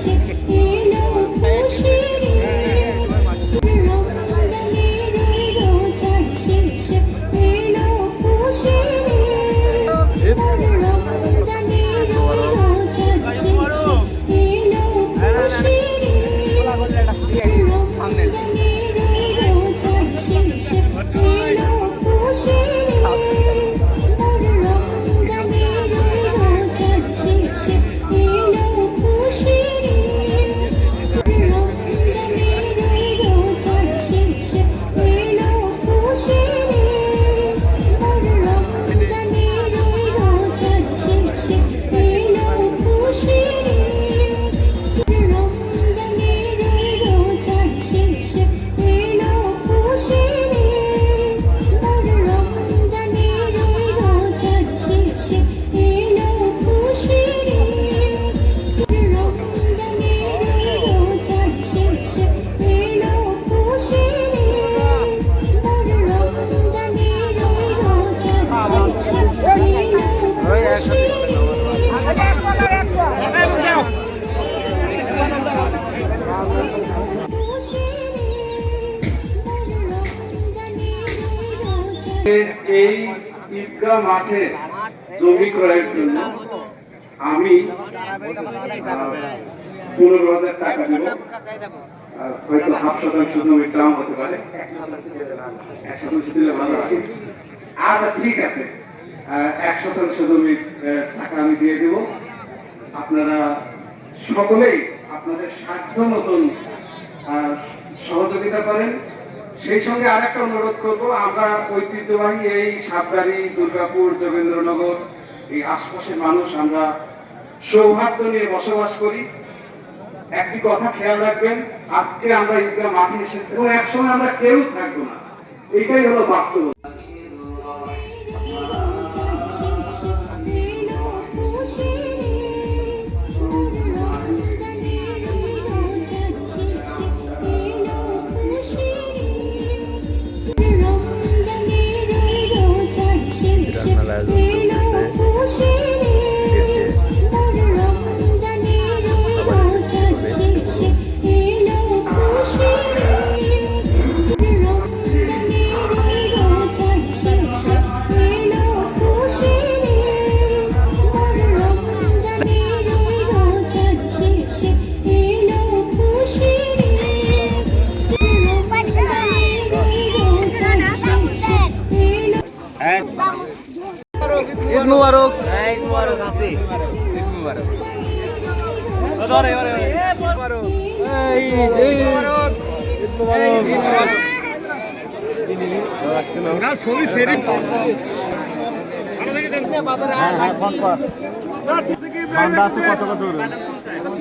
Thank you. এই ঈদগাহ মাঠে জমি ক্রয়ের জন্য আমি পনেরো হাজার টাকা দেব। হয়তো হাফ শতাংশ জমির দাম হতে পারে। এক শতাংশ দিলে ভালো আচ্ছা ঠিক আছে। এক শতাংশ জমির টাকা আমি দিয়ে দেব। আপনারা সকলেই আপনাদের সাধ্য মতন সহযোগিতা করেন। সেই সঙ্গে আর একটা অনুরোধ করব, আমরা ঐতিহ্যবাহী এই সাবদারি দুর্গাপুর, যোগেন্দ্রনগর, এই আশপাশের মানুষ আমরা সৌহার্দ্য নিয়ে বসবাস করি। একটি কথা খেয়াল রাখবেন, আজকে আমরা ঈদগাহ মাঠে এসেছি এবং একসঙ্গে আমরা কেউ থাকব না। এটাই হলো বাস্তবতা। ঈদ মুবারক। ঠান্ডা আছে কত কত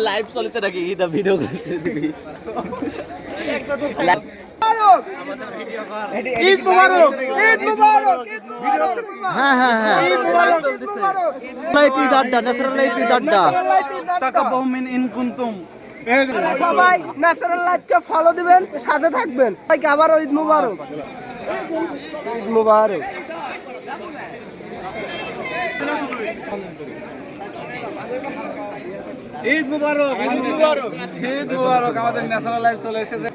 লাইভ চলছে নাকি? এটা ভিডিও হ্যাঁ হ্যাঁ হ্যাঁ। সবাই ন্যাচারাল লাইফকে ফলো দিবেন সাথে থাকবেন। আবার ঈদ মুবারক। ঈদ মুবারক। ঈদ মুবারক। ঈদ মুবারক। ঈদ মুবারক। আমাদের ন্যাশনাল লাইফ চলে এসেছে।